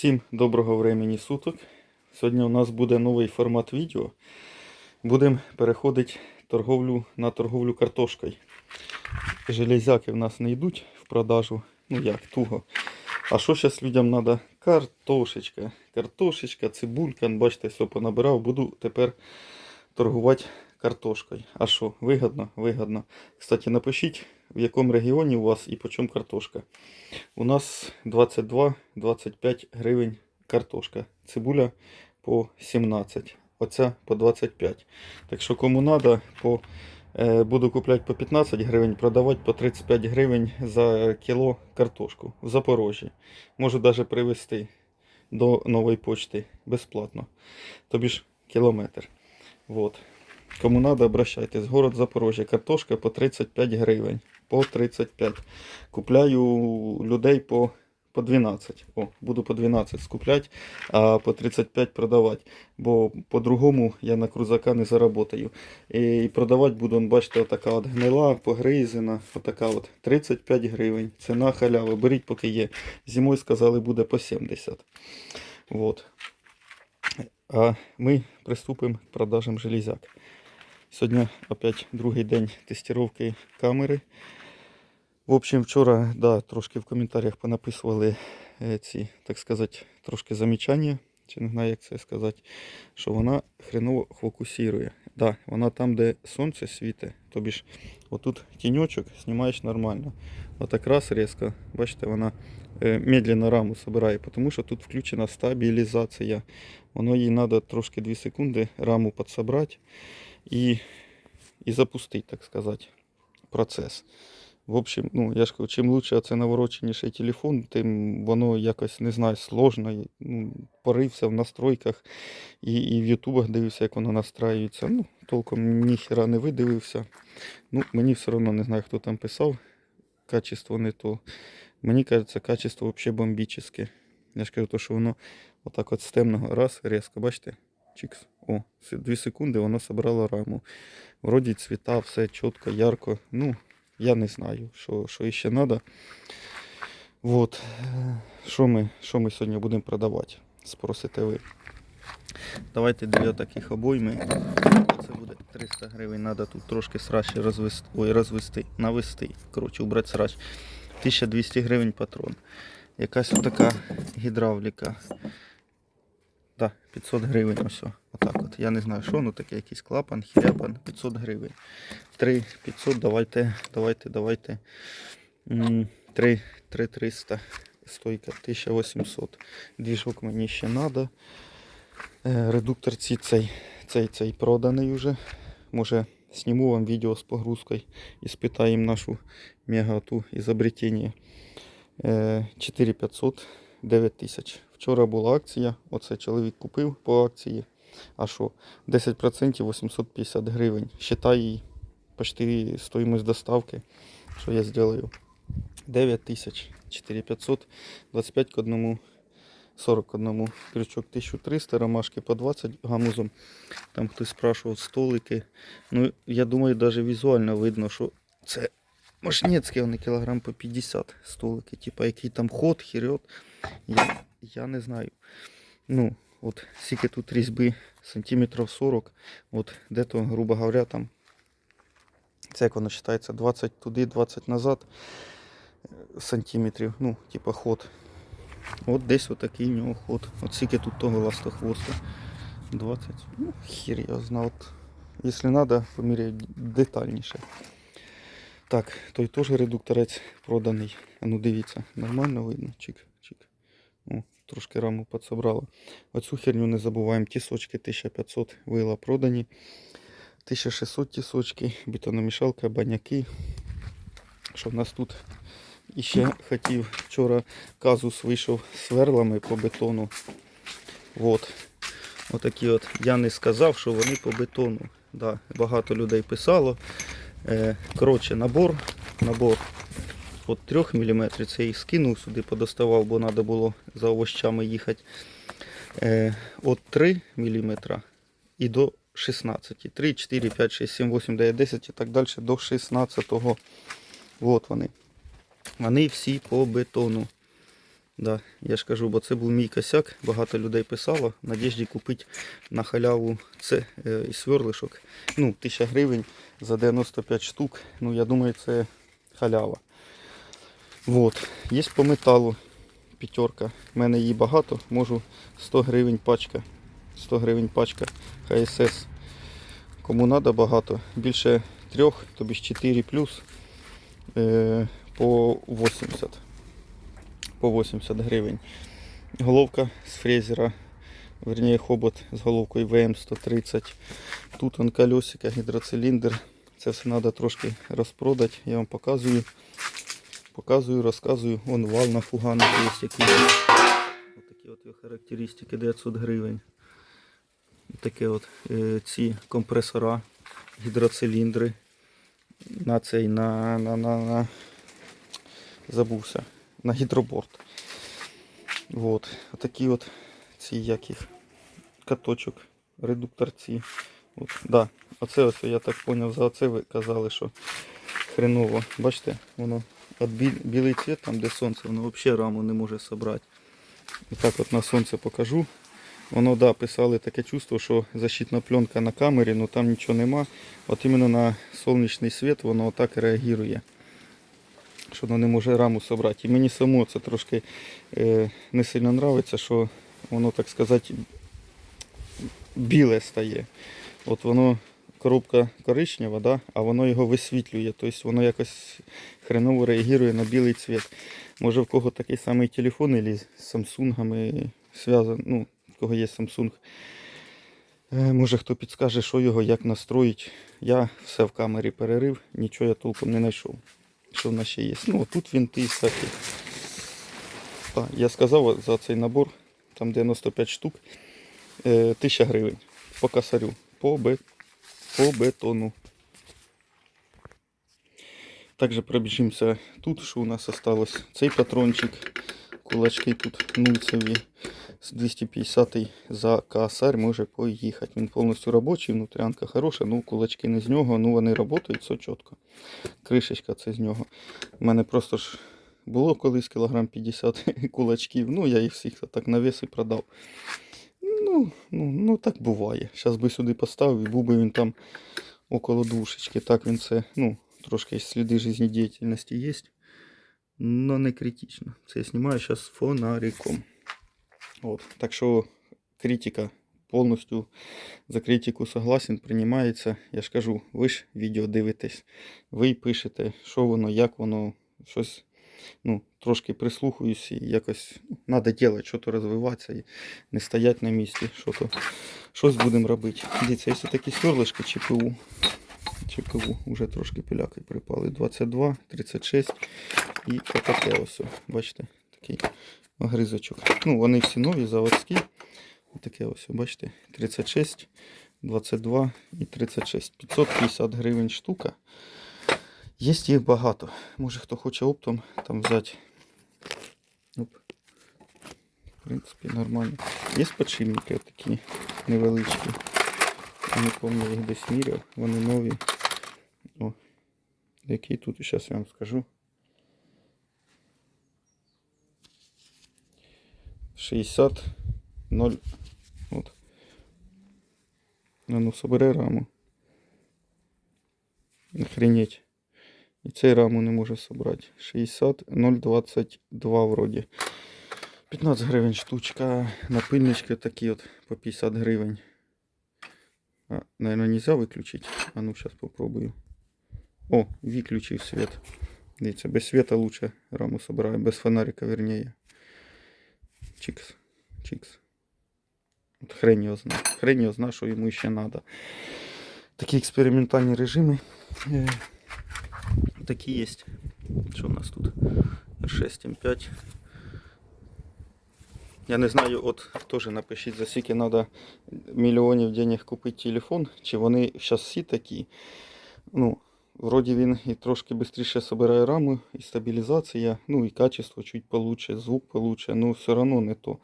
Всім доброго времени суток. Сьогодні у нас буде новий формат відео. Будемо переходити торговлю на торговлю картошкою. Железяки в нас не йдуть в продажу. Ну як, туго. А що зараз людям треба? Картошечка. Картошечка, цибулька. Бачите, все понабирав. Буду тепер торгувати картошкою. А що, вигідно? Вигідно. Кстати, напишіть, в якому регіоні у вас і по чому картошка. У нас 22-25 гривень картошка. Цибуля по 17. Оця по 25. Так що кому треба, по, е, буду купляти по 15 гривень, продавати по 35 гривень за кіло картошку в Запорожжі. Можу навіть привезти до нової почти безплатно. Тобі ж кілометр. Вот. Кому треба, обращайтесь. Город Запорожжя. Картошка по 35 гривень. По 35. Купляю людей по, по 12. О, буду по 12 скупляти, а по 35 продавати. Бо по-другому я на крузака не заработаю. І продавати буду, бачите, отака от гнила, погризена. Отака от 35 гривень. Ціна халява. Беріть, поки є. Зимою сказали, буде по 70. Вот. А ми приступимо к продажам железяк. Сьогодні опять другий день тестировки камери. В общем, вчора да, трошки в коментарях понаписували е, ці, так сказати, трошки замічання, чи не знаю, як це сказати, що вона хреново фокусує. Да, вона там, де сонце світить, тобі ж отут тіньочок знімаєш нормально. Отак раз різко, бачите, вона е, медленно раму собирає, тому що тут включена стабілізація. Воно їй треба трошки 2 секунди раму підсобрати і, і запустити, так сказати, процес. В общем, ну, я ж кажу, чим лучше це навороченіший телефон, тим воно якось, не знаю, сложно. Ну, порився в настройках і, і в ютубах дивився, як воно настраюється. Ну, толком ніхера не видивився. Ну, мені все одно не знаю, хто там писав. Качество не то. Мені кажеться, качество взагалі бомбічне. Я ж кажу, то, що воно отак от з темного раз, різко, бачите? Чікс. О, 2 секунди воно собрало раму. Вроді цвіта, все чітко, ярко. Ну, я не знаю, що, що ще треба. Вот. Е, Що ми, що ми сьогодні будемо продавати? Спросите ви. Давайте дві таких обойми. Це буде 300 гривень. Треба тут трошки срачі розвести. Ой, розвести, навести. Коротше, убрати срач. 1200 гривень патрон. Якась отака гідравліка. Так, 500 гривень ось. Отак от. Я не знаю, що воно таке, якийсь клапан, хіряпан, 500 гривень. 3 500, давайте, давайте, давайте. 3, 3 300. Стойка 1800. Двіжок мені ще треба. Редуктор ці цей, цей, цей проданий вже. Може зніму вам відео з погрузкою і спитаємо нашу мегату ізобретення. Е, 4500, 9000. Вчора була акція. Оце чоловік купив по акції. А що? 10% 850 гривень. Считай їй почти стоїмость доставки. Що я зроблю? 9 тисяч, 4500, 25 к одному, 40 к одному. Крючок 1300, ромашки по 20 гамузом. Там хтось спрашував столики. Ну, я думаю, навіть візуально видно, що це Машнецькі вони кілограм по 50 столики. Типа який там ход, хірет. Я, я не знаю. Ну, от скільки тут різьби сантиметрів 40. От де-то, грубо говоря, там. Це як воно вважається, 20 туди, 20 назад е, сантиметрів. Ну, типа ход. От десь отакий у нього ход. От скільки тут того ластохвоста. 20. Ну, хір я знав. От, Якщо треба, поміряю детальніше. Так, той теж редукторець проданий. А ну дивіться, нормально видно. Чик, чик. О, трошки раму підсобрало. Оцю херню не забуваємо. Тісочки 1500 вила продані. 1600 тісочки, бетономішалка, баняки. Що в нас тут? Ще хотів вчора казус вийшов сверлами по бетону. От. Отакі от. Я не сказав, що вони по бетону. Да, багато людей писало. Е, Коротше, набор, набор от 3 мм, це їх скинув сюди, подоставав, бо треба було за овощами їхати. Е, От 3 мм і до 16. 3, 4, 5, 6, 7, 8, 9, 10 і так далі до 16. От вони. Вони всі по бетону. Да, я ж кажу, бо це був мій косяк. Багато людей писало. Надіжді купити на халяву це е, і сверлишок. Ну, 1000 гривень за 95 штук. Ну, я думаю, це халява. Вот. Є по металу п'ятерка. У мене її багато. Можу 100 гривень пачка. 100 гривень пачка ХСС. Кому треба багато. Більше трьох, тобі 4 плюс е, по 80 по 80 гривень. Головка з фрезера, верніше хобот з головкою ВМ-130. Тут он колесико, гідроциліндр. Це все треба трошки розпродати. Я вам показую. Показую, розказую. Вон вал на фуганах є який. Ось такі от характеристики 900 гривень. Таке от е, ці компресора, гідроциліндри. На цей, на, на, на, на забувся на гідроборд. Вот. Отакі от ці як каточок, редукторці. От, да. Оце ось я так зрозумів, за оце ви казали, що хреново. Бачите, воно от бі- білий цвіт, там де сонце, воно взагалі раму не може зібрати. І так от на сонце покажу. Воно, да, писали таке чувство, що защитна пленка на камері, але там нічого нема. От іменно на сонячний світ воно отак реагує що воно не може раму собрати. І мені само це трошки е, не сильно подобається, що воно, так сказати, біле стає. От воно коробка коричнева, да? а воно його висвітлює. Тобто воно якось хреново реагує на білий цвіт. Може в кого такий самий телефон, або з Samsung зв'язаний, ну, в кого є Samsung. Е, Може хто підскаже, що його як настроїть. Я все в камері перерив, нічого я толком не знайшов. Що в нас ще є? Ну, тут вінти всякі. Так, я сказав за цей набор, там 95 штук, е, 1000 гривень по косарю, по, бе, по бетону. Також пробіжимося тут, що у нас осталось. Цей патрончик, кулачки тут нульцеві з 250 за косарь може поїхати. Він повністю робочий, внутрянка хороша, ну кулачки не з нього, ну вони працюють, все чітко. Кришечка це з нього. У мене просто ж було колись кілограм 50 кулачків, ну я їх всіх так на вес і продав. Ну, ну, ну так буває. Зараз би сюди поставив і був би він там около душечки. Так він це, ну, трошки сліди життєдіяльності є. Но не критично. Це я знімаю зараз фонариком. От. Так що критика повністю за критику согласен, приймається. Я ж кажу, ви ж відео дивитесь, ви пишете, що воно, як воно, щось. Ну, трошки прислухаюсь і якось треба робити, що то розвиватися і не стоять на місці, що то щось будемо робити. Дивіться, якщо такі сверлишки ЧПУ. ЧПУ вже трошки пиляки припали. 22, 36 і отаке ось. Bачите, такий огризочок. Ну, вони всі нові, заводські. Таке ось, бачите, 36, 22 і 36. 550 гривень штука. Є їх багато. Може хто хоче оптом там взяти. Оп. В принципі, нормально. Є подшипники такі невеличкі. Я не пам'ятаю, їх десь міряв. Вони нові. О, який тут, зараз я вам скажу. 60 0 от. Ну собери раму. Охренеть. І цей раму не може собрати. 60 022 вроді. 15 гривень штучка. Напильнички такі от по 50 гривень. А, наверное, нельзя выключить. А ну, сейчас попробую. О, выключив свет. Видите, без света лучше раму собираю. Без фонарика, вернее. Чикс. Чикс. От хрень його знає. Хрень його знає, що йому ще треба. Такі експериментальні режими. Е, такі є. Що у нас тут? R6 M5. Я не знаю, от теж напишіть, за скільки треба мільйонів денег купити телефон, чи вони зараз всі такі. Ну, вроді він і трошки швидше збирає раму, і стабілізація, ну і качество чуть получше, звук получше, ну все одно не то.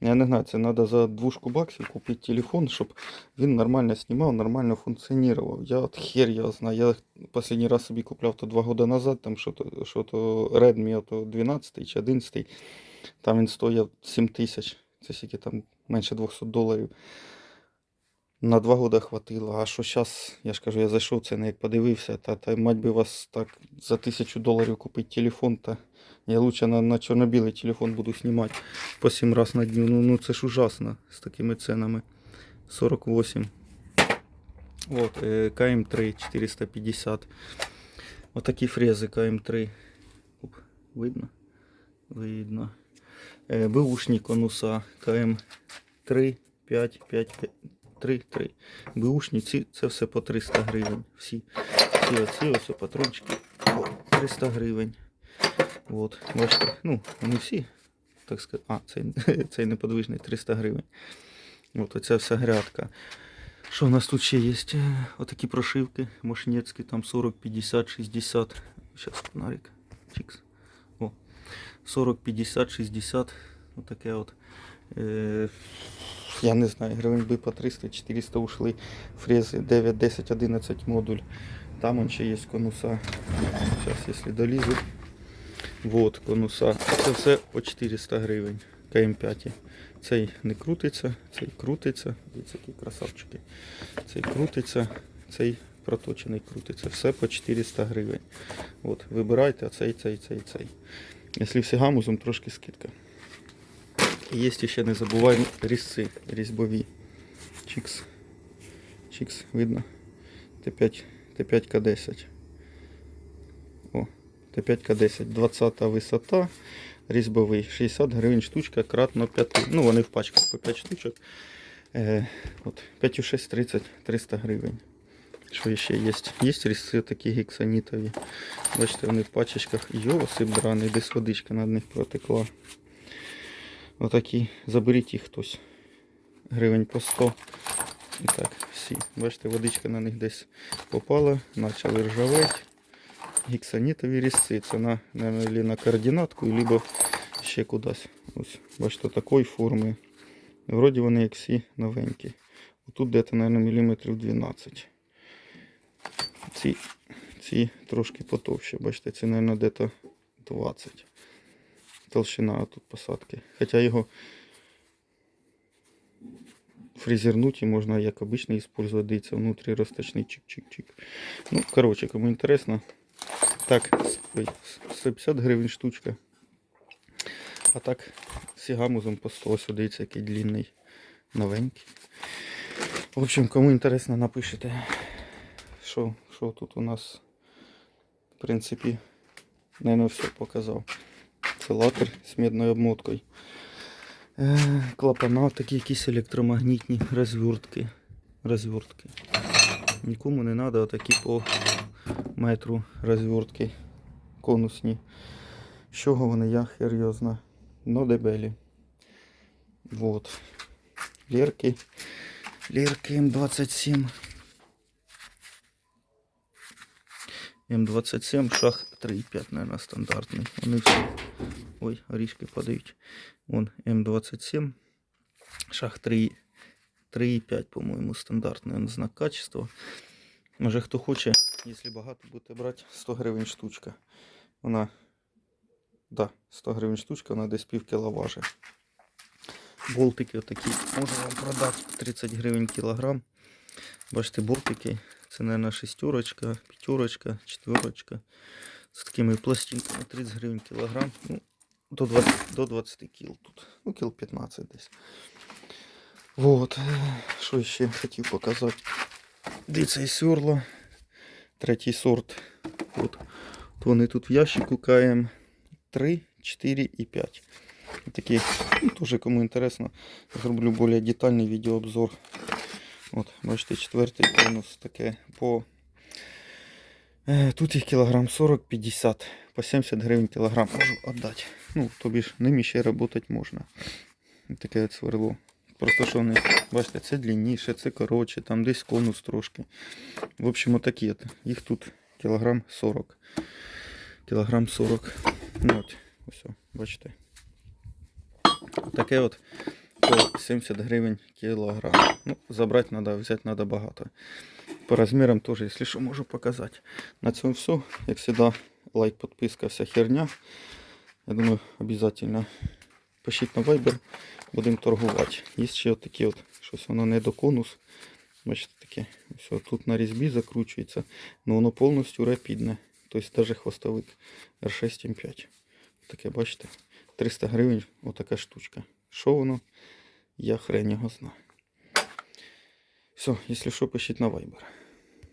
Я не знаю, це треба за двушку баксів купити телефон, щоб він нормально знімав, нормально функціонував. Я от хер його знаю. Я останній раз собі купляв то два роки назад, там що то, що то Redmi то 12 чи 11. Там він стояв 7 тисяч. Це скільки там менше 200 доларів. На два роки хватило. А що зараз, я ж кажу, я зайшов це не як подивився, та, та мать би вас так за тисячу доларів купити телефон, та я лучше на, на чорно-білий телефон буду знімати по 7 раз на дню. Ну, ну це ж ужасно з такими ценами. 48. Вот, е, КМ3 450. Отакі фрези КМ3. Оп, видно? Видно. Е, Бушні конуса КМ3, 5, 5, 5, 3, 3. Бушні це все по 300 гривень. Всі, всі оці ось патрончики по 300 гривень. От, бачите, ну, вони всі, так сказати, а, цей, цей неподвижний 300 гривень. От оця вся грядка. Що у нас тут ще є? Е, Отакі прошивки мошнецькі, там 40, 50, 60. Зараз фонарик. Чікс. О. 40, 50, 60. Отаке от. Е, я не знаю, гривень би по 300-400 ушли. Фрези 9, 10, 11 модуль. Там он ще є конуса. Зараз, якщо долізу. Вот, конуса. Це все по 400 гривень. КМ5. Цей не крутиться, цей крутиться. Дивіться, які красавчики. Цей крутиться, цей проточений крутиться. Все по 400 гривень. От, вибирайте, а цей, цей, цей, цей. Якщо всі гамузом, трошки скидка. Є ще не забуваємо різці різьбові. Чікс. Чікс, видно? Т5, Т5К10. О, Т5К10, 20 висота, різьбовий, 60 гривень штучка, кратно 5. Ну, вони в пачках по 5 штучок. Е, от, 5 6 30, 300 гривень. Що ще є? Є різці такі гексанітові. Бачите, вони в пачечках. Йо, сип драний, десь водичка на них протекла. Отакі. Заберіть їх хтось. Гривень по 100. І так, всі. Бачите, водичка на них десь попала, почали ржаветь. Гексанітові різці. Це на, на, на координатку, либо ще кудись. Ось, бачите, такої форми. Вроді вони як всі новенькі. Тут десь, мабуть, міліметрів 12. Ці, ці трошки потовще. Бачите, це, мабуть, десь 20. Толщина тут посадки. Хоча його фрезернуть і можна як обычно использовать. Дивіться, внутрі розточний чик-чик-чик. Ну, коротше, кому інтересно. Так, 150 гривень штучка. А так, з гамузом по 100, ось дивіться, який длинний, новенький. В общем, кому інтересно, напишите, що тут у нас, в принципі, наверное, все показав. Лакер з медною обмоткою. Е, Клапана такі якісь електромагнітні розвертки. розвертки. Нікому не треба отакі по метру розвертки конусні. З вони я зна. Но дебелі. Вот. Лірки. Лірки М27. М27 шаг 3,5, наверное, стандартний. Вони всі. Ой, орішки падають. Вон М27. Шаг 3,5, по-моєму, стандартний знак качества. Може хто хоче, якщо багато будете брати, 100 гривень штучка. Вона, да, 100 гривень штучка, вона десь пів кіла важить. Болтики отакі. Можу вам продати 30 гривень кілограм. Бачите, болтики. Це, мабуть, шестерочка, п'ятерочка, четверочка. З такими пластинками 30 гривень кілограм. Ну, до 20, до 20 кіл тут. Ну, кіл 15 десь. Вот. Що ще хотів показати. Дивіться, і сверла. Третій сорт. От. От вони тут в ящику КМ 3, 4 і 5. Такі, ну, теж кому інтересно, зроблю більш детальний відеообзор. От, бачите, четвертий конус таке по. Е, Тут їх кілограм 40-50, по 70 гривень кілограм можу віддати. Ну, тобі ж ними ще працювати можна. Таке от сверло. Просто що вони, бачите, це длинніше, це коротше, там десь конус трошки. В общем, отакі от. Їх тут кілограм 40. Кілограм 40. Ну от, ось, бачите. Таке от по 70 гривень кілограм. Ну, забрати треба, взяти треба багато. По розмірам теж, якщо що, можу показати. На цьому все. Як завжди, лайк, підписка, вся херня. Я думаю, обязательно пишіть на Viber, будемо торгувати. Є ще такі от, щось воно не до конус. Бачите, таке, ось тут на різьбі закручується, але воно повністю рапідне. Тобто навіть хвостовик R6 M5. Таке, бачите, 300 гривень, отака штучка. Що воно? Я хрен його знаю. Все, якщо що, пишіть на Viber.